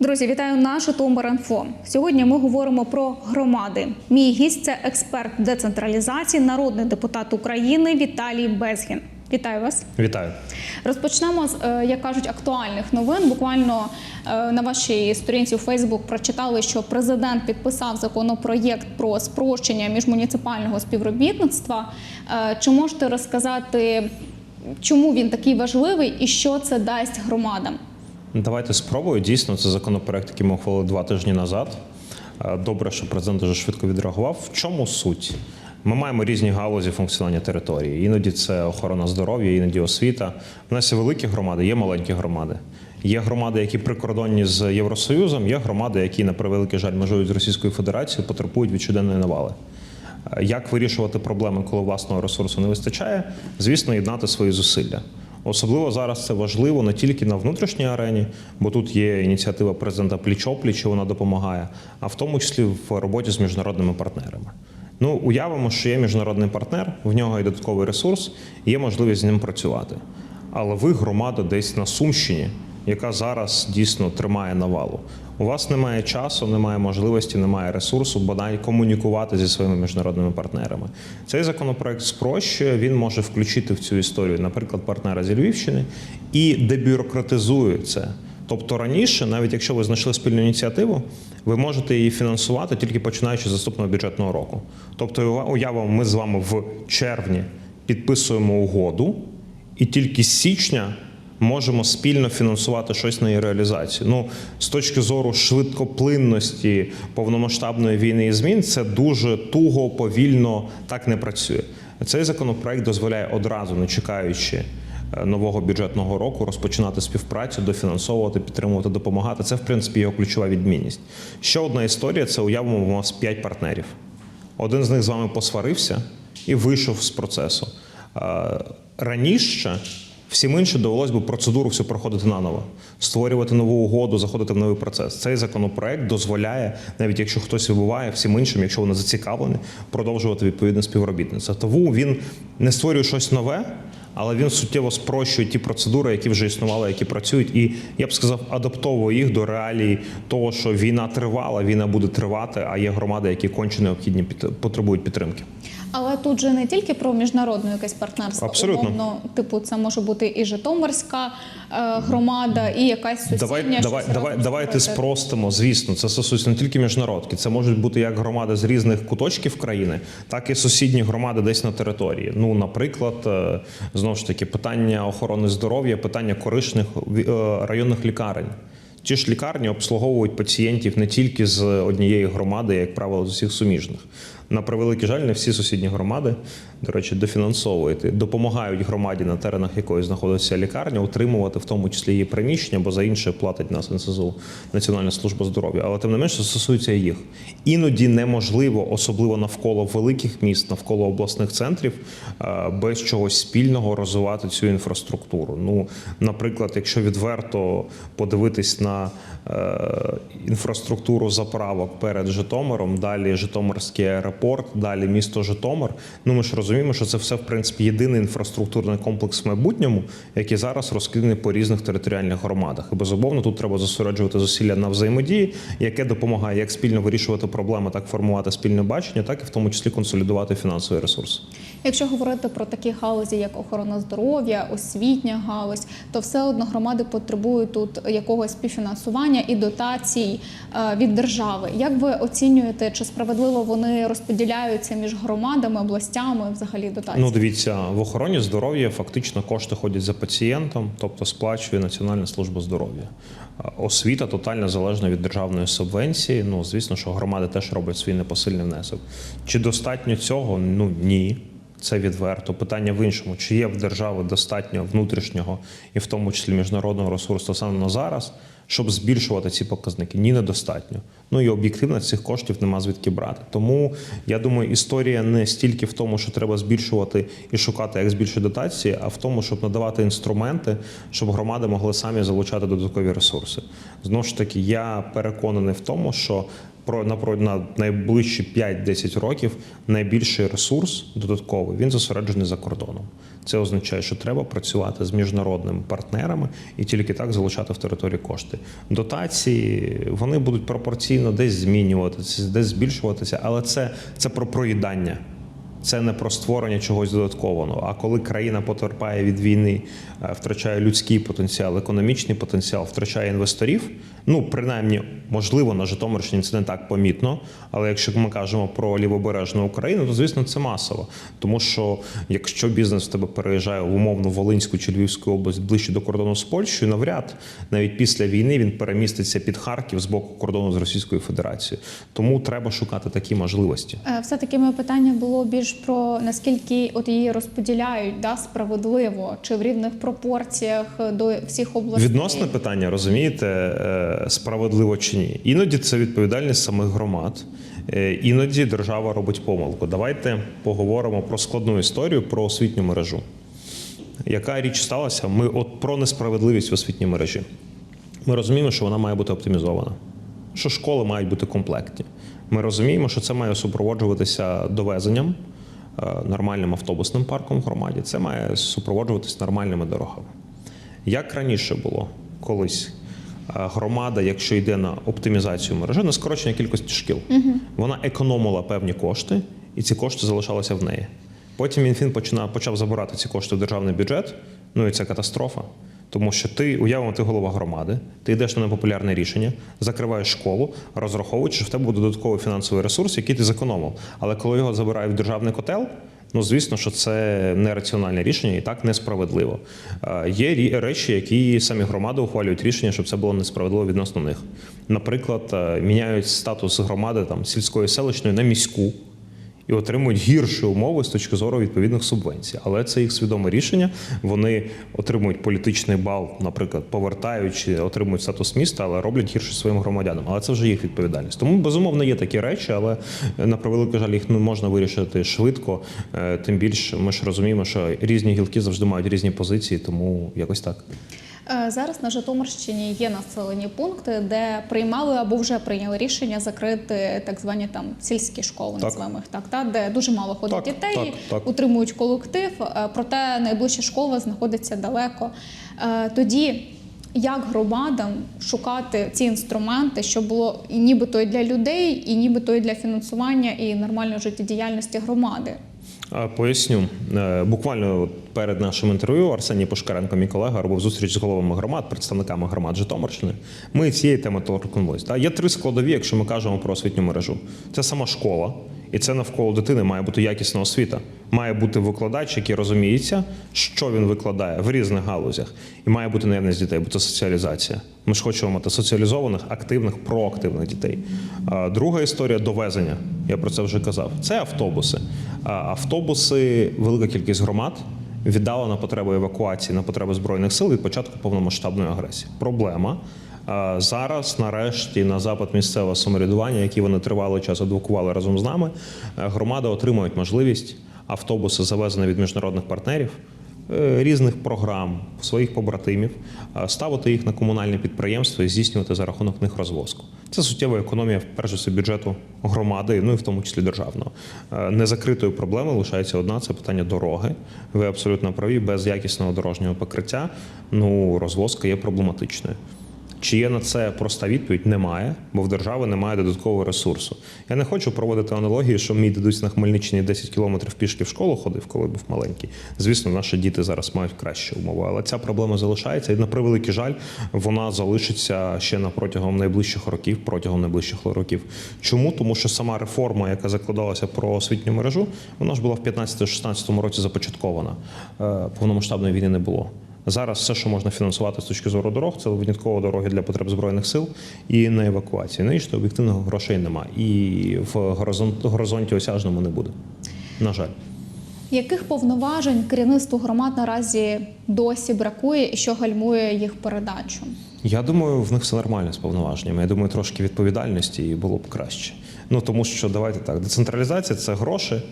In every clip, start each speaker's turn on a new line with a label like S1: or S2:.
S1: Друзі, вітаю на Житомир.Інфо. Сьогодні ми говоримо про громади. Мій гість це експерт децентралізації, народний депутат України Віталій Безгін. Вітаю вас.
S2: Вітаю.
S1: Розпочнемо з, е, як кажуть, актуальних новин. Буквально е, на вашій сторінці у Фейсбук прочитали, що президент підписав законопроєкт про спрощення міжмуніципального співробітництва. Е, Чи можете розказати, чому він такий важливий і що це дасть громадам?
S2: Давайте спробую. Дійсно, це законопроект, який ми ухвалили два тижні назад. Е, Добре, що президент дуже швидко відреагував. В чому суть? Ми маємо різні галузі функціонування території. Іноді це охорона здоров'я, іноді освіта. У нас є великі громади, є маленькі громади. Є громади, які прикордонні з Євросоюзом, є громади, які, на превеликий жаль, межують з Російською Федерацією, потребують від щоденної навали. Е, Як вирішувати проблеми, коли власного ресурсу не вистачає? Звісно, єднати свої зусилля. Особливо зараз це важливо не тільки на внутрішній арені, бо тут є ініціатива президента пліч-опліч, вона допомагає, а в тому числі в роботі з міжнародними партнерами. Ну, уявимо, що є міжнародний партнер, в нього є додатковий ресурс, є можливість з ним працювати. Але ви громада десь на Сумщині, яка зараз дійсно тримає навалу. У вас немає часу, немає можливості, немає ресурсу, бодай комунікувати зі своїми міжнародними партнерами. Цей законопроект спрощує, він може включити в цю історію, наприклад, партнера зі Львівщини і дебюрократизує це. Тобто раніше, навіть якщо ви знайшли спільну ініціативу, ви можете її фінансувати тільки починаючи з наступного бюджетного року. Тобто, уявимо, ми з вами в червні підписуємо угоду, і тільки з січня можемо спільно фінансувати щось на її реалізацію. Ну, з точки зору швидкоплинності повномасштабної війни і змін, це дуже туго, повільно так не працює. Цей законопроект дозволяє одразу, не чекаючи е, нового бюджетного року, розпочинати співпрацю, дофінансовувати, підтримувати, допомагати. Це, в принципі, його ключова відмінність. Ще одна історія: це уявимо, у нас п'ять партнерів. Один з них з вами посварився і вийшов з процесу. Е, Раніше всім іншим довелось би процедуру всю проходити наново, створювати нову угоду, заходити в новий процес. Цей законопроект дозволяє, навіть якщо хтось вибуває, всім іншим, якщо вони зацікавлені, продовжувати відповідне співробітництво. Тому він не створює щось нове. Але він суттєво спрощує ті процедури, які вже існували, які працюють, і я б сказав, адаптовує їх до реалій того, що війна тривала, війна буде тривати, а є громади, які конче необхідні потребують підтримки.
S1: Але тут же не тільки про міжнародне якесь партнерство.
S2: Абсолютно.
S1: Умовно, типу, це може бути і Житомирська е, громада, і якась сусідня.
S2: Давай, давай, давай, давайте спростимо. Звісно, це стосується не тільки міжнародки. Це можуть бути як громади з різних куточків країни, так і сусідні громади десь на території. Ну, наприклад, е, знову ж таки, питання охорони здоров'я, питання корисних е, районних лікарень. Ті ж лікарні обслуговують пацієнтів не тільки з однієї громади, як правило, з усіх суміжних. На превеликий жаль, не всі сусідні громади, до речі, дофінансовують, допомагають громаді, на теренах якої знаходиться лікарня, утримувати в тому числі її приміщення, бо за інше платить нас НСЗУ Національна служба здоров'я. Але тим не менше стосується їх. Іноді неможливо, особливо навколо великих міст, навколо обласних центрів, е, без чогось спільного розвивати цю інфраструктуру. Ну, наприклад, якщо відверто подивитись на інфраструктуру заправок перед Житомиром, далі Житомирський аеропорт, далі місто Житомир. Ну ми ж розуміємо, що це все в принципі єдиний інфраструктурний комплекс в майбутньому, який зараз розкиданий по різних територіальних громадах. І безумовно тут треба зосереджувати зусилля на взаємодії, яке допомагає як спільно вирішувати проблеми, так формувати спільне бачення, так і в тому числі консолідувати фінансовий ресурс.
S1: Якщо говорити про такі галузі, як охорона здоров'я, освітня галузь, то все одно громади потребують тут якогось співфінансування і дотацій е, від держави. Як ви оцінюєте, чи справедливо вони розподіляються між громадами, областями, взагалі дотації?
S2: Ну, дивіться, в охороні здоров'я фактично кошти ходять за пацієнтом, тобто сплачує Національна служба здоров'я. Освіта тотально залежна від державної субвенції. Ну, звісно, що громади теж роблять свій непосильний внесок. Чи достатньо цього? Ну ні. Це відверто. Питання в іншому: чи є в держави достатньо внутрішнього і в тому числі міжнародного ресурсу саме на зараз, щоб збільшувати ці показники? Ні, недостатньо. Ну і об'єктивно цих коштів нема звідки брати. Тому я думаю, історія не стільки в тому, що треба збільшувати і шукати, як збільшити дотації, а в тому, щоб надавати інструменти, щоб громади могли самі залучати додаткові ресурси. Знову ж таки, я переконаний в тому, що на, на найближчі 5-10 років найбільший ресурс додатковий він зосереджений за кордоном. Це означає, що треба працювати з міжнародними партнерами і тільки так залучати в території кошти. Дотації вони будуть пропорційно десь змінюватися, десь збільшуватися, але це, це про проїдання. Це не про створення чогось додаткового. А коли країна потерпає від війни, е, втрачає людський потенціал, економічний потенціал, втрачає інвесторів. Ну, принаймні, можливо, на Житомирщині це не так помітно. Але якщо ми кажемо про лівобережну Україну, то звісно це масово. Тому що якщо бізнес в тебе переїжджає в умовну Волинську чи Львівську область ближче до кордону з Польщею, навряд навіть після війни він переміститься під Харків з боку кордону з Російською Федерацією. Тому треба шукати такі можливості.
S1: Е, Все-таки моє питання було більш про наскільки от її розподіляють да, справедливо чи в рівних пропорціях до всіх областей.
S2: Відносне питання, розумієте, е, справедливо чи ні. Іноді це відповідальність самих громад. е, Іноді держава робить помилку. Давайте поговоримо про складну історію про освітню мережу. Яка річ сталася? Ми от про несправедливість в освітній мережі. Ми розуміємо, що вона має бути оптимізована, що школи мають бути комплектні. Ми розуміємо, що це має супроводжуватися довезенням, нормальним автобусним парком в громаді. Це має супроводжуватися нормальними дорогами. Як раніше було колись, е, громада, якщо йде на оптимізацію мережі, на скорочення кількості шкіл, вона економила певні кошти, і ці кошти залишалися в неї. Потім Мінфін починав, почав забирати ці кошти в державний бюджет. Ну і це катастрофа. Тому що ти, уявимо, ти голова громади, ти йдеш на непопулярне рішення, закриваєш школу, розраховуючи, що в тебе буде додатковий фінансовий ресурс, який ти зекономив. Але коли його забирають в державний котел, ну звісно, що це нераціональне рішення і так несправедливо. Е, Є речі, які самі громади ухвалюють рішення, щоб це було несправедливо відносно них. Наприклад, е, міняють статус громади там сільської селищної на міську і отримують гірші умови з точки зору відповідних субвенцій. Але це їх свідоме рішення. Вони отримують політичний бал, наприклад, повертаючи, отримують статус міста, але роблять гірше своїм громадянам. Але це вже їх відповідальність. Тому безумовно є такі речі, але на превеликий жаль, їх не можна вирішити швидко. Е, Тим більше ми ж розуміємо, що різні гілки завжди мають різні позиції, тому якось так.
S1: Е, Зараз на Житомирщині є населені пункти, де приймали або вже прийняли рішення закрити так звані там сільські школи,
S2: Так.
S1: називаємо їх так, та де дуже мало ходить
S2: Так,
S1: дітей,
S2: так, так.
S1: утримують колектив. е, Проте найближча школа знаходиться далеко. Е, Тоді як громадам шукати ці інструменти, щоб було і нібито і для людей, і нібито і для фінансування і нормальної життєдіяльності громади?
S2: Поясню. Буквально перед нашим інтерв'ю Арсеній Пушкаренко, мій колега, робив зустріч з головами громад, представниками громад Житомирщини. Ми цієї теми торкнулися. Та Є три складові, якщо ми кажемо про освітню мережу. Це сама школа, і це навколо дитини має бути якісна освіта. Має бути викладач, який розуміється, що він викладає в різних галузях, і має бути наявність дітей, бо це соціалізація. Ми ж хочемо мати соціалізованих, активних, проактивних дітей. Друга історія довезення. Я про це вже казав. Це автобуси. Автобуси, велика кількість громад віддала на потреби евакуації, на потреби збройних сил від початку повномасштабної агресії. Проблема. Зараз, нарешті, на запит місцевого самоврядування, які вони тривалий час адвокували разом з нами, е, громади отримують можливість автобуси, завезені від міжнародних партнерів, е, різних програм, своїх побратимів, е, ставити їх на комунальне підприємство і здійснювати за рахунок них розвозку. Це суттєва економія, в першу бюджету громади, ну і в тому числі державного. Е, Незакритою проблемою лишається одна це питання дороги. Ви абсолютно праві, без якісного дорожнього покриття ну розвозка є проблематичною. Чи є на це проста відповідь? Немає, бо в держави немає додаткового ресурсу. Я не хочу проводити аналогію, що мій дідусь на Хмельниччині 10 кілометрів пішки в школу ходив, коли був маленький. Звісно, наші діти зараз мають кращі умови, але ця проблема залишається, і на превеликий жаль, вона залишиться ще на протягом найближчих років, протягом найближчих років. Чому? Тому що сама реформа, яка закладалася про освітню мережу, вона ж була в 15-16 році започаткована. Е, Повномасштабної війни не було. Зараз все, що можна фінансувати з точки зору дорог, це винятково дороги для потреб збройних сил і на евакуацію. Ну і що об'єктивного грошей немає. І в горизонт, горизонті осяжному не буде. На жаль.
S1: Яких повноважень керівництву громад наразі досі бракує і що гальмує їх передачу?
S2: Я думаю, в них все нормально з повноваженнями. Я думаю, трошки відповідальності і було б краще. Ну тому що давайте так, децентралізація це гроші,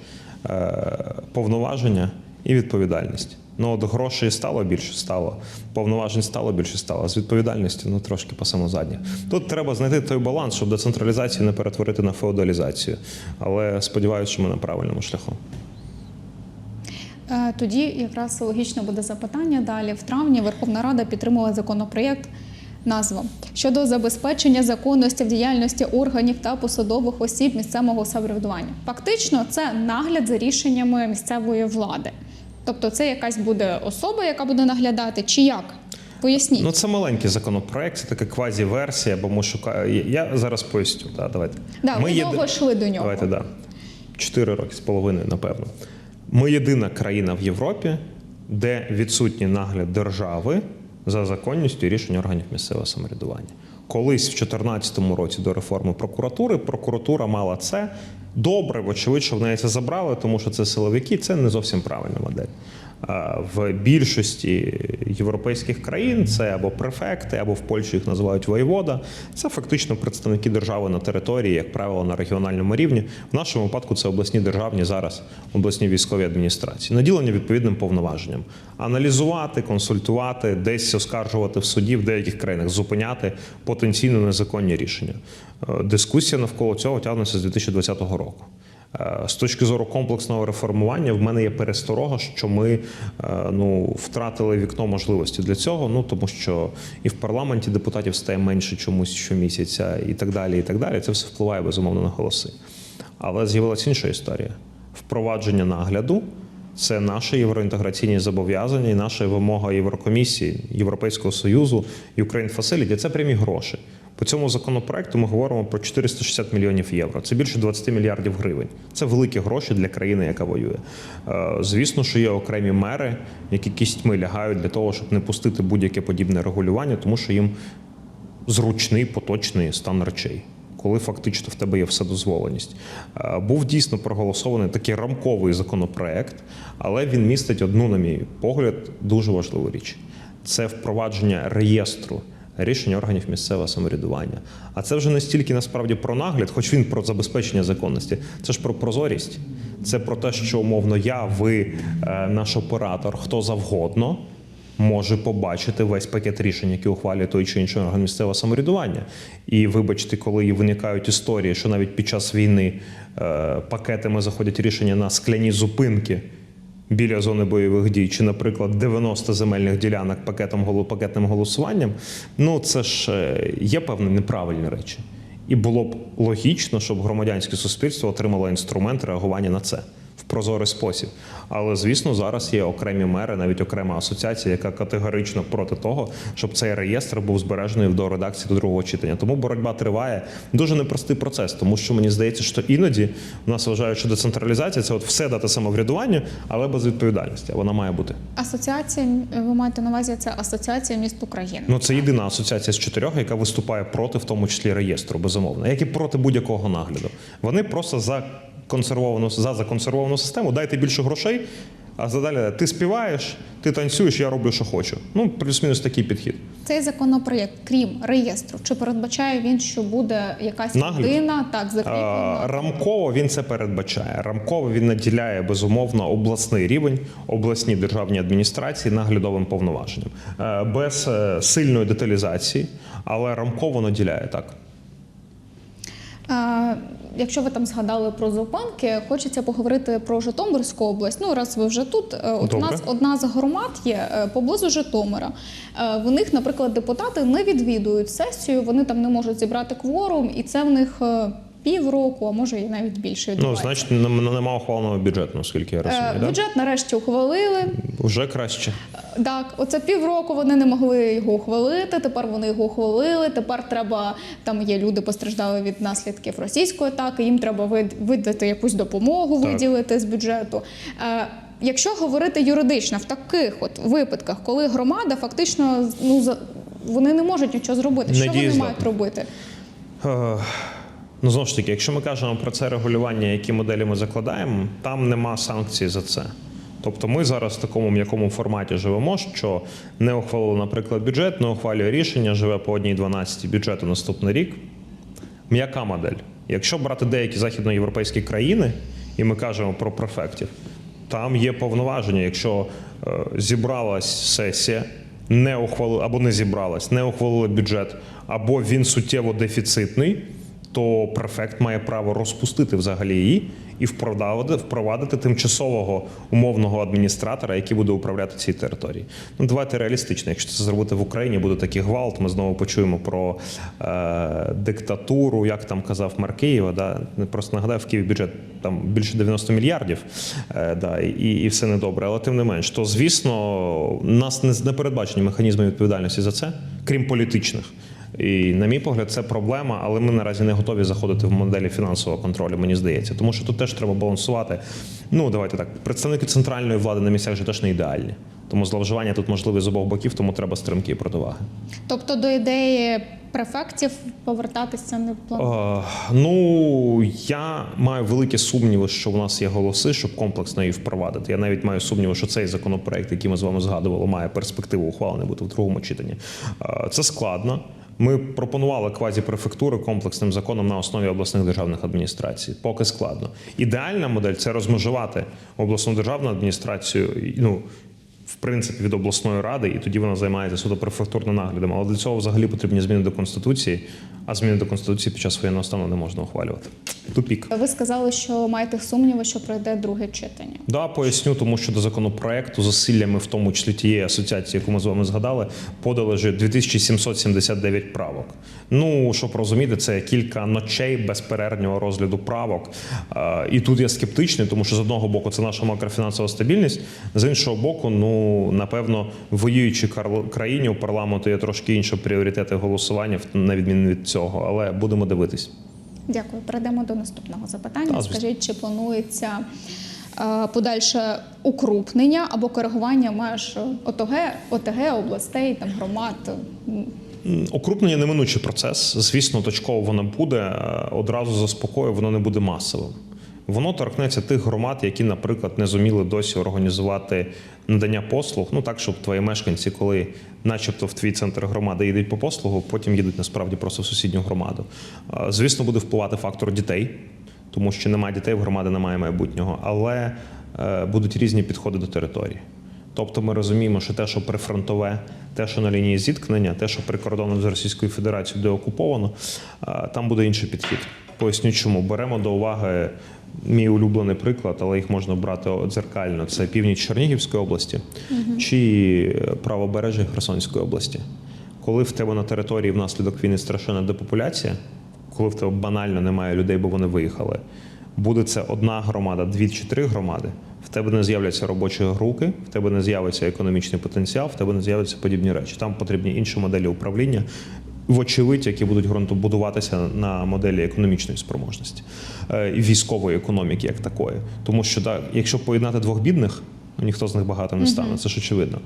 S2: е, повноваження і відповідальність. Ну от грошей стало більше, стало, повноважень стало більше, стало. З відповідальності ну трошки по самозадні. Тут треба знайти той баланс, щоб децентралізацію не перетворити на феодалізацію. Але сподіваюся, що ми на правильному шляху.
S1: Е, Тоді якраз логічно буде запитання далі. В травні Верховна Рада підтримала законопроєкт. Назва щодо забезпечення законності в діяльності органів та посадових осіб місцевого самоврядування. Фактично, це нагляд за рішеннями місцевої влади. Тобто, це якась буде особа, яка буде наглядати, чи як? Поясніть.
S2: Ну це маленький законопроект, це така квазі-версія, бо ми шукаємо. Я зараз поясню. Да, давайте.
S1: да, ми довго йшли до нього.
S2: Давайте да. Чотири роки з половиною, напевно. Ми єдина країна в Європі, де відсутній нагляд держави за законністю рішень органів місцевого самоврядування. Колись в 2014 році до реформи прокуратури прокуратура мала це. Добре, вочевидь, що в неї це забрали, тому що це силовики, це не зовсім правильна модель. А В більшості європейських країн це або префекти, або в Польщі їх називають воєвода. Це фактично представники держави на території, як правило, на регіональному рівні. В нашому випадку це обласні державні зараз обласні військові адміністрації, наділені відповідним повноваженням аналізувати, консультувати, десь оскаржувати в суді в деяких країнах, зупиняти потенційно незаконні рішення. Е, Дискусія навколо цього тягнеться з 2020 року. Е, З точки зору комплексного реформування, в мене є пересторога, що ми е, ну, втратили вікно можливості для цього. Ну тому що і в парламенті депутатів стає менше чомусь щомісяця, і так далі. І так далі. Це все впливає безумовно на голоси. Але з'явилася інша історія: впровадження нагляду. Це наші євроінтеграційні зобов'язання і наша вимога Єврокомісії, Європейського Союзу, Ukraine Facility – це прямі гроші. По цьому законопроекту ми говоримо про 460 мільйонів євро. Це більше 20 мільярдів гривень. Це великі гроші для країни, яка воює. Е, Звісно, що є окремі мери, які кістьми лягають для того, щоб не пустити будь-яке подібне регулювання, тому що їм зручний поточний стан речей. Коли фактично в тебе є вседозволеність. Е, Був дійсно проголосований такий рамковий законопроект, але він містить одну, на мій погляд, дуже важливу річ: це впровадження реєстру рішень органів місцевого самоврядування. А це вже не стільки насправді про нагляд, хоч він про забезпечення законності. Це ж про прозорість. Це про те, що умовно я, ви, е, наш оператор, хто завгодно може побачити весь пакет рішень, які ухвалює той чи інший орган місцевого самоврядування. І вибачте, коли виникають історії, що навіть під час війни е, пакетами заходять рішення на скляні зупинки. Біля зони бойових дій, чи, наприклад, 90 земельних ділянок пакетом пакетним голосуванням, ну це ж е, є певні неправильні речі. І було б логічно, щоб громадянське суспільство отримало інструмент реагування на це прозорий спосіб. Але звісно, зараз є окремі мери, навіть окрема асоціація, яка категорично проти того, щоб цей реєстр був збережений до редакції до другого читання. Тому боротьба триває. Дуже непростий процес, тому що мені здається, що іноді в нас вважають, що децентралізація це от все дати самоврядуванню, але без відповідальності. Вона має бути.
S1: Асоціація, ви маєте на увазі, це асоціація міст України.
S2: Ну це єдина асоціація з чотирьох, яка виступає проти, в тому числі реєстру, безумовно, як і проти будь-якого нагляду. Вони просто за консервовану за законсервовану систему. Дайте більше грошей. А задалі ти співаєш, ти танцюєш, я роблю, що хочу. Ну, плюс-мінус такий підхід.
S1: Цей законопроєкт, крім реєстру, чи передбачає він, що буде якась
S2: Нагляд?
S1: людина так закріплена?
S2: Рамково він це передбачає. Рамково він наділяє безумовно обласний рівень, обласні державні адміністрації наглядовим повноваженням Е, без е, сильної деталізації, але рамково наділяє так.
S1: Якщо ви там згадали про зупинки, хочеться поговорити про Житомирську область. Ну, раз ви вже тут, е, от у нас одна з громад є е, поблизу Житомира. Е, В них, наприклад, депутати не відвідують сесію, вони там не можуть зібрати кворум, і це в них півроку, а може і навіть більше
S2: Ну, значить, нема ухваленого бюджету, наскільки я
S1: Е,
S2: розумію. да?
S1: Бюджет нарешті ухвалили.
S2: Вже краще.
S1: Так, оце півроку вони не могли його ухвалити. Тепер вони його ухвалили. Тепер треба там є люди, постраждали від наслідків російської атаки. Їм треба видати якусь допомогу,
S2: Так.
S1: виділити з бюджету. Е, Якщо говорити юридично в таких от випадках, коли громада фактично ну вони не можуть нічого зробити, що вони
S2: Недієздатна.
S1: мають робити?
S2: Ну, знову ж таки, якщо ми кажемо про це регулювання, які моделі ми закладаємо, там нема санкцій за це. Тобто ми зараз в такому м'якому форматі живемо, що не ухвалили, наприклад, бюджет, не ухвалює рішення, живе по одній 12 бюджету наступний рік. М'яка модель. Якщо брати деякі західноєвропейські країни, і ми кажемо про префектів, Там є повноваження. Якщо е, зібралась сесія, не ухвалила або не зібралась, не ухвалила бюджет, або він суттєво дефіцитний, то префект має право розпустити взагалі її і впровадити, тимчасового умовного адміністратора, який буде управляти цією територією. Ну давайте реалістично. Якщо це зробити в Україні, буде такий гвалт. Ми знову почуємо про е, диктатуру, як там казав мер Києва. Да? Просто нагадаю, в Києві бюджет там більше 90 мільярдів, е, да, і, і все недобре. Але тим не менш, то звісно, нас не, не передбачені механізми відповідальності за це, крім політичних. І, на мій погляд, це проблема, але ми наразі не готові заходити в моделі фінансового контролю, мені здається. Тому що тут теж треба балансувати. Ну, давайте так. Представники центральної влади на місцях же теж не ідеальні. Тому зловживання тут можливі з обох боків, тому треба стримки і противаги.
S1: Тобто до ідеї префектів повертатися не планує?
S2: Е, ну я маю великі сумніви, що в нас є голоси, щоб комплексно її впровадити. Я навіть маю сумніви, що цей законопроект, який ми з вами згадували, має перспективу ухвалений бути в другому читанні. Е, Це складно. Ми пропонували квазіпрефектури комплексним законом на основі обласних державних адміністрацій. Поки складно. Ідеальна модель це розмежувати обласну державну адміністрацію. Ну в принципі від обласної ради, і тоді вона займається суто префектурним наглядом. Але для цього взагалі потрібні зміни до конституції, а зміни до конституції під час воєнного стану не можна ухвалювати. Тупік.
S1: Ви сказали, що маєте сумніви, що пройде друге читання.
S2: Да, поясню, тому що до законопроекту зусиллями, в тому числі тієї асоціації, яку ми з вами згадали, подали вже 2779 правок. Ну щоб розуміти, це кілька ночей безперервного розгляду правок. Е, І тут я скептичний, тому що з одного боку це наша макрофінансова стабільність, з іншого боку, ну напевно, в воюючій країні у парламенту є трошки інші пріоритети голосування, на відміну від цього, але будемо дивитись.
S1: Дякую. Перейдемо до наступного запитання.
S2: Звісно.
S1: Скажіть, чи планується е, подальше укрупнення або коригування меж ОТГ, ОТГ, областей, там громад? М,
S2: неминучий процес. Звісно, точково воно буде. е, Одразу заспокою, воно не буде масовим. Воно торкнеться тих громад, які, наприклад, не зуміли досі організувати надання послуг. Ну так, щоб твої мешканці, коли, начебто, в твій центр громади їдуть по послугу, потім їдуть насправді просто в сусідню громаду. Звісно, буде впливати фактор дітей, тому що немає дітей, в громади немає майбутнього, але е, будуть різні підходи до території. Тобто ми розуміємо, що те, що прифронтове, те, що на лінії зіткнення, те, що прикордонно з Російською Федерацією де окуповано, там буде інший підхід. Поясню, чому беремо до уваги мій улюблений приклад, але їх можна брати дзеркально. Це північ Чернігівської області чи правобережжя Херсонської області. Коли в тебе на території внаслідок війни страшенна депопуляція, коли в тебе банально немає людей, бо вони виїхали, буде це одна громада, дві чи три громади. В тебе не з'являться робочі руки, в тебе не з'явиться економічний потенціал, в тебе не з'являться подібні речі. Там потрібні інші моделі управління, вочевидь, які будуть ґрунтобудуватися на моделі економічної спроможності е, і військової економіки, як такої. Тому що так, якщо поєднати двох бідних. Ну, Ніхто з них багато не стане, це ж очевидно.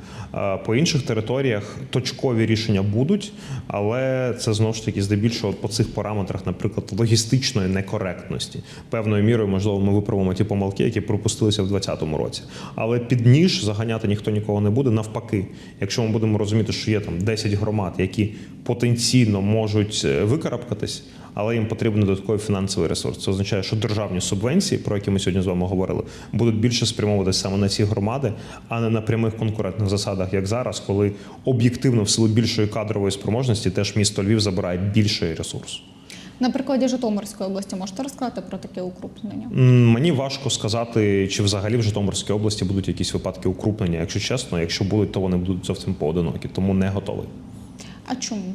S2: По інших територіях точкові рішення будуть, але це знову ж таки здебільшого по цих параметрах, наприклад, логістичної некоректності. Певною мірою, можливо, ми виправимо ті помилки, які пропустилися в 2020 році. Але під ніж заганяти ніхто нікого не буде. Навпаки, якщо ми будемо розуміти, що є там 10 громад, які потенційно можуть е, викарабкатись, але їм потрібен додатковий фінансовий ресурс. Це означає, що державні субвенції, про які ми сьогодні з вами говорили, будуть більше спрямовуватися саме на ці громади, а не на прямих конкурентних засадах, як зараз, коли об'єктивно в силу більшої кадрової спроможності теж місто Львів забирає більший ресурс.
S1: На прикладі Житомирської області можете розказати про таке укрупнення?
S2: Мені важко сказати, чи взагалі в Житомирській області будуть якісь випадки укрупнення. Якщо чесно, якщо будуть, то вони будуть зовсім поодинокі, тому не готовий.
S1: А чому?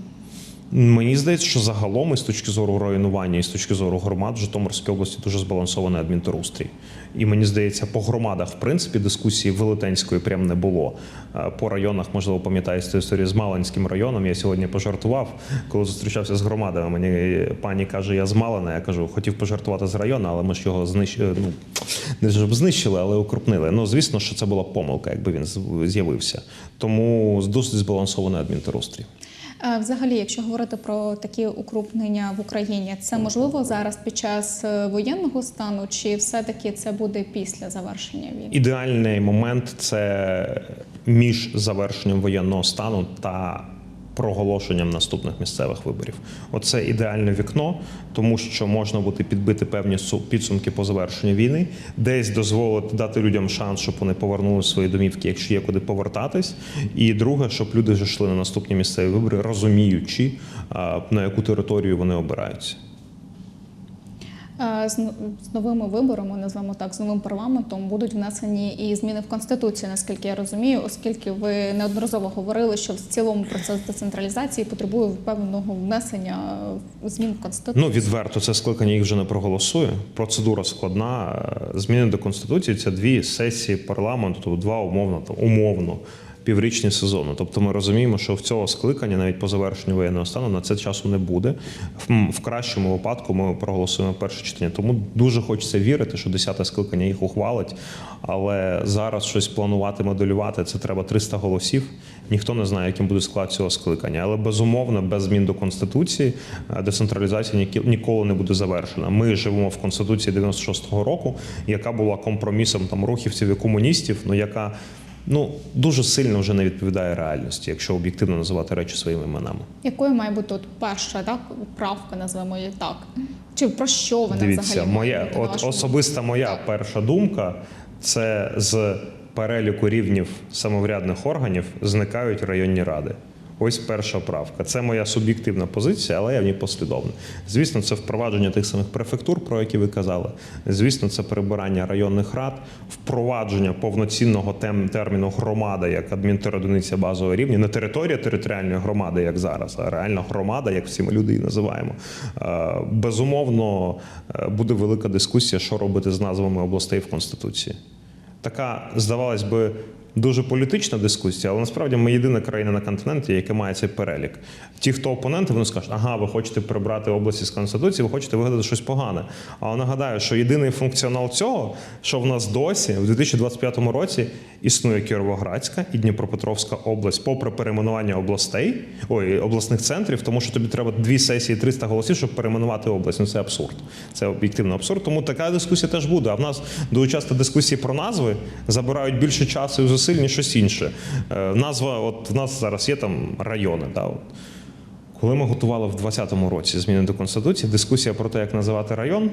S2: Мені здається, що загалом, і з точки зору районування, і з точки зору громад, в Житомирській області дуже збалансований адмінтерустрій. І мені здається, по громадах, в принципі, дискусії велетенської прям не було. Е, По районах, можливо, пам'ятаєте історію з Малинським районом. Я сьогодні пожартував, коли зустрічався з громадами. Мені пані каже, я з Малина. Я кажу, хотів пожартувати з району, але ми ж його знищили. Ну не щоб знищили, але укрупнили. Ну звісно, що це була помилка, якби він з'явився. Тому досить збалансований адмінтерустрій.
S1: Е, Взагалі, якщо говорити про такі укрупнення в Україні, це можливо зараз під час е, воєнного стану, чи все-таки це буде після завершення війни?
S2: Ідеальний момент це між завершенням воєнного стану та проголошенням наступних місцевих виборів. Оце ідеальне вікно, тому що можна буде підбити певні су- підсумки по завершенню війни, десь дозволити дати людям шанс, щоб вони повернули свої домівки, якщо є куди повертатись. І друге, щоб люди вже йшли на наступні місцеві вибори, розуміючи, на яку територію вони обираються.
S1: Е, З, новими виборами, назвемо так, з новим парламентом будуть внесені і зміни в конституцію, наскільки я розумію, оскільки ви неодноразово говорили, що в цілому процес децентралізації потребує певного внесення змін в конституцію.
S2: Ну відверто це скликання їх вже не проголосує. Процедура складна. Е, Зміни до конституції це дві сесії парламенту, тобто два умовно умовно. Піврічні сезони. Тобто ми розуміємо, що в цього скликання, навіть по завершенню воєнного стану, на це часу не буде. В, кращому випадку ми проголосуємо перше читання. Тому дуже хочеться вірити, що десяте скликання їх ухвалить. Але зараз щось планувати, моделювати це треба 300 голосів. Ніхто не знає, яким буде склад цього скликання. Але безумовно, без змін до конституції е, децентралізація ніколи не буде завершена. Ми живемо в конституції 96-го року, яка була компромісом там рухівців і комуністів, ну яка ну дуже сильно вже не відповідає реальності, якщо об'єктивно називати речі своїми іменами.
S1: Якою має бути от перша так правка, назвемо її так? Чи про що вона
S2: Дивіться,
S1: взагалі
S2: моя от особиста моя
S1: Так.
S2: перша думка це з переліку рівнів самоврядних органів зникають районні ради. Ось перша правка. Це моя суб'єктивна позиція, але я в ній послідовна. Звісно, це впровадження тих самих префектур, про які ви казали. Звісно, це перебирання районних рад, впровадження повноцінного терміну громада як адмінтеродиниця базового рівня, не територія територіальної громади, як зараз, а реальна громада, як всі ми люди її називаємо. Е, Безумовно, е, буде велика дискусія, що робити з назвами областей в Конституції. Така, здавалось би, дуже політична дискусія, але насправді ми єдина країна на континенті, яка має цей перелік. Ті, хто опоненти, вони скажуть, ага, ви хочете прибрати області з конституції, ви хочете вигадати щось погане. Але нагадаю, що єдиний функціонал цього, що в нас досі в 2025 році існує Кіровоградська і Дніпропетровська область, попри перейменування областей, ой, обласних центрів, тому що тобі треба дві сесії 300 голосів, щоб перейменувати область. Ну це абсурд. Це об'єктивно абсурд. Тому така дискусія теж буде. А в нас дуже часто дискусії про назви забирають більше часу і зусиль, ніж щось інше. Е, Назва, от в нас зараз є там райони. Да, от. Коли ми готували в 2020 році зміни до конституції, дискусія про те, як називати район,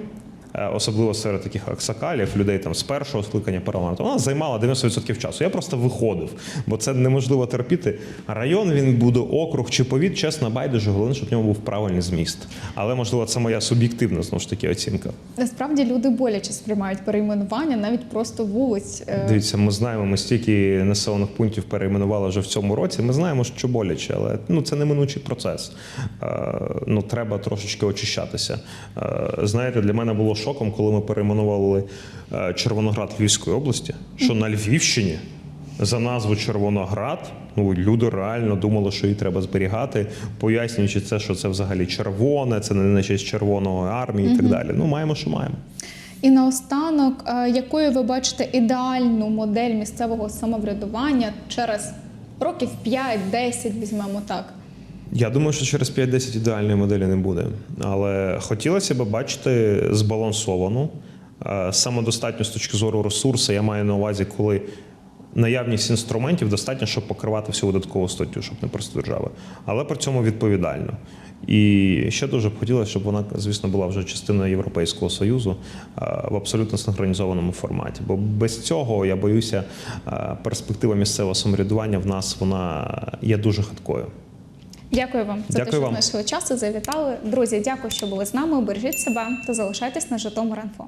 S2: особливо серед таких аксакалів, людей там з першого скликання парламенту, вона займала 90% часу. Я просто виходив, бо це неможливо терпіти. Район він буде округ чи повіт, чесно, байдуже, головне, щоб в ньому був правильний зміст. Але можливо, це моя суб'єктивна знову ж таки оцінка.
S1: Насправді люди боляче сприймають перейменування навіть просто вулиць. Е,
S2: Дивіться, ми знаємо, ми стільки населених пунктів перейменували вже в цьому році. Ми знаємо, що боляче, але ну це неминучий процес. Е, ну треба трошечки очищатися. Е, знаєте, для мене було шоком, коли ми перейменували е, Червоноград Львівської області, що на Львівщині. За назву Червоноград ну люди реально думали, що її треба зберігати, пояснюючи це, що це взагалі червоне, це не на честь червоної армії і так далі. Ну маємо, що маємо.
S1: І наостанок, е, якою ви бачите ідеальну модель місцевого самоврядування через років 5-10, візьмемо так.
S2: Я думаю, що через 5-10 ідеальної моделі не буде. Але хотілося б бачити збалансовану, е, самодостатню з точки зору ресурсу. Я маю на увазі, коли наявність інструментів достатньо, щоб покривати всю видаткову статтю, щоб не просто держави. Але при цьому відповідально. І ще дуже б хотілося, щоб вона, звісно, була вже частиною Європейського Союзу е, в абсолютно синхронізованому форматі. Бо без цього я боюся, е, перспектива місцевого самоврядування в нас вона є дуже хиткою.
S1: Дякую вам за
S2: Дякую
S1: те, що знайшли час і завітали. Друзі, дякую, що були з нами. Бережіть себе та залишайтесь на Житомир.Інфо.